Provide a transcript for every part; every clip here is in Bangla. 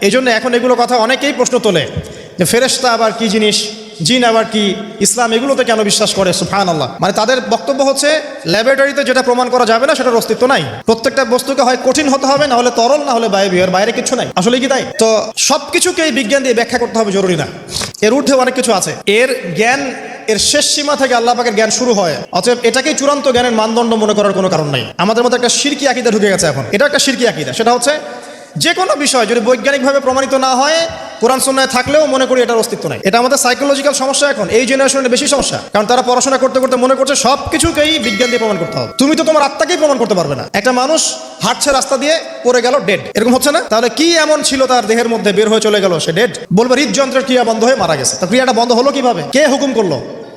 এই জন্য এখন এগুলো কথা অনেকেই প্রশ্ন তোলে যে ফেরেশতা আবার কি জিনিস, জিন আবার কি, ইসলাম এগুলোতে কেন বিশ্বাস করে? সুফান আল্লাহ মানে তাদের বক্তব্য হচ্ছে ল্যাবরেটরিতে যেটা প্রমাণ করা যাবে না, সেটার অস্তিত্ব নাই। প্রত্যেকটা বস্তুকে হয় কঠিন হতে হবে না হলে তরল না হলে বায়বীয়, এর বাইরে কিছু নাই। আসলে কি তাই? তো সবকিছুকেই বিজ্ঞান দিয়ে ব্যাখ্যা করতে হবে, জরুরি না। এর ঊর্ধ্বে অনেক কিছু আছে। এর জ্ঞান, এর শেষ সীমা থেকে আল্লাহ পাকের জ্ঞান শুরু হয়। অতএব এটাকেই চূড়ান্ত জ্ঞানের মানদণ্ড মনে করার কোনো কারণ নাই। আমাদের মধ্যে একটা শিরকি আকিদা ঢুকে গেছে এখন। এটা একটা শিরকি আকিদা। সেটা হচ্ছে যে কোনো বিষয় যদি বৈজ্ঞানিকভাবে প্রমাণিত না হয়, কোরআন সন্ন্যায় থাকলেও মনে করি এটার অস্তিত্ব নাই। এটা আমাদের সাইকোলজিক্যাল সমস্যা এখন, এই জেনারেশনের বেশি সমস্যা। কারণ তারা পড়াশোনা করতে করতে মনে করছে সব কিছুকেই বিজ্ঞান দিয়ে প্রমাণ করতে হবে। তুমি তো তোমার আত্মাকেই প্রমাণ করতে পারবে না। একটা মানুষ হাঁটছে রাস্তা দিয়ে পড়ে গেল ডেড এরকম হচ্ছে না? তাহলে কি এমন ছিল তার দেহের মধ্যে বের হয়ে চলে গেল সে ডেড বলবে, হৃদযন্ত্রের ক্রিয়া বন্ধ হয়ে মারা গেছে। তা ক্রিয়াটা বন্ধ হলো কীভাবে? কে হুকুম করল?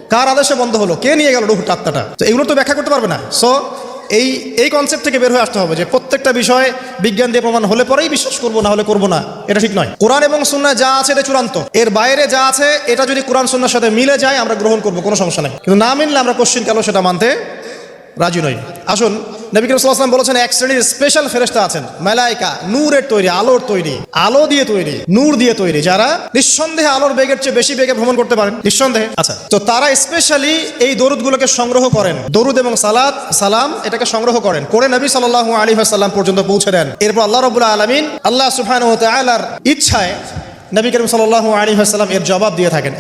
কার আদেশে বন্ধ হলো? কে নিয়ে গেল রুহুর আত্মাটা? তো এগুলো তো ব্যাখ্যা করতে পারবে না। সো এই এই কনসেপ্ট থেকে বের হয়ে আসতে হবে যে প্রত্যেকটা বিষয় বিজ্ঞান দিয়ে প্রমাণ হলে পরেই বিশ্বাস করব, না হলে করব না। এটা ঠিক নয়। কোরআন এবং সুন্না যা আছে এটা চূড়ান্ত। এর বাইরে যা আছে, এটা যদি কোরআন সুন্নার সাথে মিলে যায়, আমরা গ্রহণ করব, কোনো সমস্যা নেই। কিন্তু না মিললে আমরা কোশ্চিন কালো সেটা মানতে রাজি নই। আসুন নবী করিম বলেছেন, এক শ্রেণির স্পেশাল ফেরেশতা আছেন। মালাইকা, নূরের তৈরি, আলোর তৈরি, আলো দিয়ে তৈরি, নূর দিয়ে তৈরি। যারা নিঃসন্দেহে আলোর বেগের চেয়ে বেশি বেগে ভ্রমণ করতে পারেন, নিঃসন্দেহে। আচ্ছা তো তারা স্পেশালি এই দরুদগুলোকে সংগ্রহ করেন। দরুদ এবং সালাত, সালাম, এটাকে সংগ্রহ করেন। করে নবী সাল্লাল্লাহু আলাইহি ওয়াসাল্লাম পর্যন্ত পৌঁছে দেন। এরপর আল্লাহ রাব্বুল আলমিন আল্লাহ তাআলার ইচ্ছায় নবী করিম সাল্লাল্লাহু আলাইহি ওয়াসাল্লাম এর জবাব দিয়ে থাকেন।